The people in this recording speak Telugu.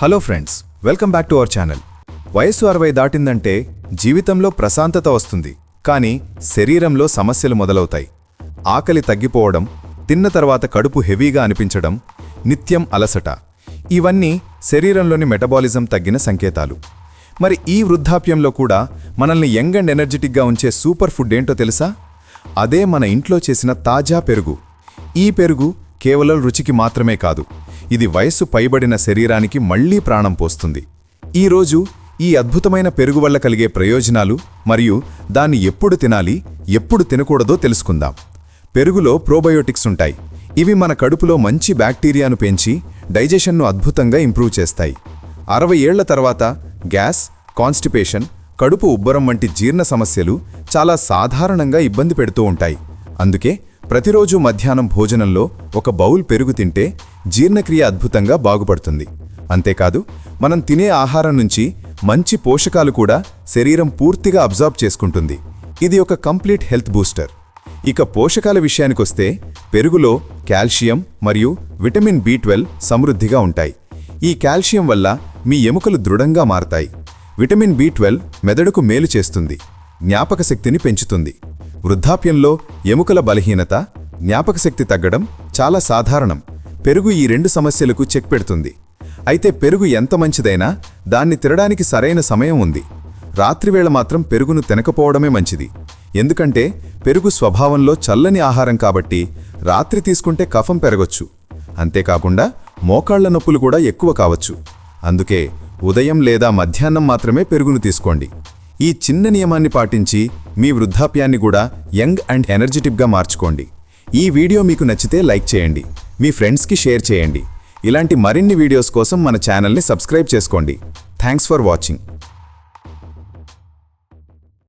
Hello friends welcome back to our channel. వయస్సు అరవై దాటిందంటే జీవితంలో ప్రశాంతత వస్తుంది. కానీ శరీరంలో సమస్యలు మొదలవుతాయి. ఆకలి తగ్గిపోవడం తిన్న తర్వాత కడుపు హెవీగా అనిపించడం నిత్యం అలసట. ఇవన్నీ శరీరంలోని మెటబాలిజం తగ్గిన సంకేతాలు. మరి ఈ వృద్ధాప్యంలో కూడా మనల్ని యంగ్ అండ్ ఎనర్జెటిక్గా ఉంచే సూపర్ ఫుడ్ ఏంటో తెలుసా? అదే మన ఇంట్లో చేసిన తాజా పెరుగు. ఈ పెరుగు కేవలం రుచికి మాత్రమే కాదు ఇది వయస్సు పైబడిన శరీరానికి మళ్ళీ ప్రాణం పోస్తుంది. ఈరోజు ఈ అద్భుతమైన పెరుగు వల్ల కలిగే ప్రయోజనాలు మరియు దాన్ని ఎప్పుడు తినాలి ఎప్పుడు తినకూడదో తెలుసుకుందాం. పెరుగులో ప్రోబయోటిక్స్ ఉంటాయి. ఇవి మన కడుపులో మంచి బ్యాక్టీరియాను పెంచి డైజెషన్ను అద్భుతంగా ఇంప్రూవ్ చేస్తాయి. అరవై ఏళ్ళ తర్వాత గ్యాస్ కాన్స్టిపేషన్ కడుపు ఉబ్బరం వంటి జీర్ణ సమస్యలు చాలా సాధారణంగా ఇబ్బంది పెడుతూ ఉంటాయి. అందుకే ప్రతిరోజు మధ్యాహ్నం భోజనంలో ఒక బౌల్ పెరుగు తింటే జీర్ణక్రియ అద్భుతంగా బాగుపడుతుంది. అంతేకాదు మనం తినే ఆహారం నుంచి మంచి పోషకాలు కూడా శరీరం పూర్తిగా అబ్జార్బ్ చేసుకుంటుంది. ఇది ఒక కంప్లీట్ హెల్త్ బూస్టర్. ఇక పోషకాల విషయానికొస్తే పెరుగులో కాల్షియం మరియు విటమిన్ బి సమృద్ధిగా ఉంటాయి. ఈ కాల్షియం వల్ల మీ ఎముకలు దృఢంగా మారతాయి. విటమిన్ బి మెదడుకు మేలు చేస్తుంది. జ్ఞాపకశక్తిని పెంచుతుంది. వృద్ధాప్యంలో ఎముకల బలహీనత జ్ఞాపకశక్తి తగ్గడం చాలా సాధారణం. పెరుగు ఈ రెండు సమస్యలకు చెక్ పెడుతుంది. అయితే పెరుగు ఎంత మంచిదైనా దాన్ని తినడానికి సరైన సమయం ఉంది. రాత్రివేళ మాత్రం పెరుగును తినకపోవడమే మంచిది. ఎందుకంటే పెరుగు స్వభావంలో చల్లని ఆహారం కాబట్టి రాత్రి తీసుకుంటే కఫం పెరగొచ్చు. అంతేకాకుండా మోకాళ్ళ నొప్పులు కూడా ఎక్కువ కావచ్చు. అందుకే ఉదయం లేదా మధ్యాహ్నం మాత్రమే పెరుగును తీసుకోండి. ఈ చిన్న నియమాన్ని పాటించి మీ వృద్ధాప్యాన్ని కూడా యంగ్ అండ్ ఎనర్జెటిక్గా మార్చుకోండి. ఈ వీడియో మీకు నచ్చితే లైక్ చేయండి. మీ ఫ్రెండ్స్కి షేర్ చేయండి. ఇలాంటి మరిన్ని వీడియోస్ కోసం మన ఛానల్ని సబ్స్క్రైబ్ చేసుకోండి. Thanks for watching.